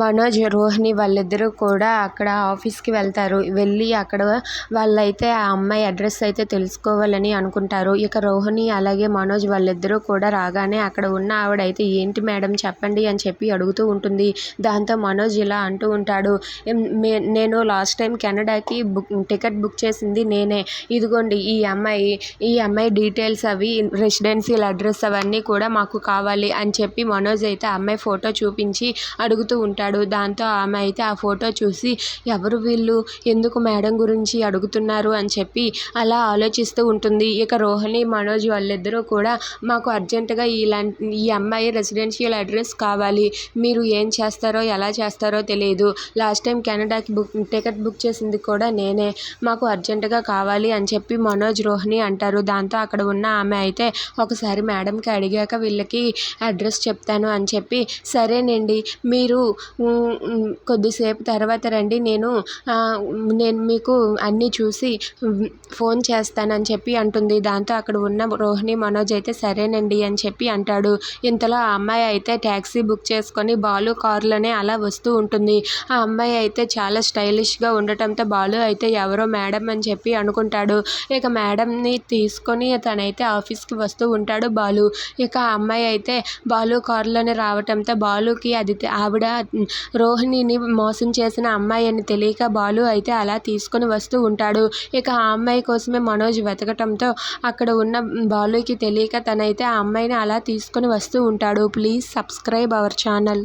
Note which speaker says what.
Speaker 1: మనోజ్ రోహిణి వాళ్ళిద్దరూ కూడా అక్కడ ఆఫీస్కి వెళ్తారు. వెళ్ళి అక్కడ వాళ్ళైతే ఆ అమ్మాయి అడ్రస్ అయితే తెలుసుకోవాలని అనుకుంటారు. ఇక రోహిణి అలాగే మనోజ్ వాళ్ళిద్దరూ కూడా రాగానే అక్కడ ఉన్న ఆవిడైతే ఏంటి మేడం చెప్పండి అని చెప్పి అడుగుతూ ఉంటుంది. దాంతో మనోజ్ ఇలా అంటూ ఉంటాడు. నేను లాస్ట్ టైం కెనడాకి బుక్ టికెట్ బుక్ చేసింది నేనే. ఇదిగోండి ఈ అమ్మాయి ఈ అమ్మాయి డీటెయిల్స్ అవి రెసిడెన్షియల్ అడ్రస్ అవన్నీ కూడా మాకు కావాలి అని చెప్పి మనోజ్ అయితే ఆ అమ్మాయి ఫోటో చూపించి అడుగుతూ ఉంటాడు. దాంతో ఆమె అయితే ఆ ఫోటో చూసి ఎవరు వీళ్ళు? ఎందుకు మేడం గురించి అడుగుతున్నారు? అని చెప్పి అలా ఆలోచిస్తూ ఉంటుంది. ఇక రోహిణి మనోజ్ వాళ్ళిద్దరూ కూడా మాకు అర్జెంటుగా ఇలాంటి ఈ అమ్మాయి రెసిడెన్షియల్ అడ్రస్ కావాలి. మీరు ఏం చేస్తారో ఎలా చేస్తారో తెలియదు. లాస్ట్ టైం కెనడాకి బుక్ టికెట్ బుక్ చేసింది కూడా నేనే. మాకు అర్జెంటుగా కావాలి అని చెప్పి మనోజ్ రోహిణి అంటారు. దాంతో అక్కడ ఉన్న ఆమె అయితే ఒకసారి మేడంకి అడిగాక వీళ్ళకి అడ్రస్ చెప్తాను అని చెప్పి సరేనండి. మీరు కొద్దిసేపు తర్వాత రండి నేను నేను మీకు అన్నీ చూసి ఫోన్ చేస్తానని చెప్పి అంటుంది. దాంతో అక్కడ ఉన్న రోహిణి మనోజ్ అయితే సరేనండి అని చెప్పి అంటాడు. ఇంతలో ఆ అమ్మాయి అయితే ట్యాక్సీ బుక్ చేసుకొని బాలు కారులోనే అలా వస్తూ ఉంటుంది. ఆ అమ్మాయి అయితే చాలా స్టైలిష్గా ఉండటంతో బాలు అయితే ఎవరో మేడం అని చెప్పి అనుకుంటాడు. ఇక మేడంని తీసుకొని తనైతే ఆఫీస్కి వస్తూ ఉంటాడు బాలు. ఇక ఆ అమ్మాయి అయితే బాలు కారులోనే రావటంతో బాలుకి అది ఆవిడ రోహిణిని మోసం చేసిన అమ్మాయి అని తెలియక బాలు అయితే అలా తీసుకొని వస్తూ ఉంటాడు. ఇక ఆ అమ్మాయి కోసమే మనోజ్ వెతకటంతో అక్కడ ఉన్న బాలుకి తెలియక తనైతే ఆ అమ్మాయిని అలా తీసుకొని వస్తూ ఉంటాడు. Please subscribe our channel.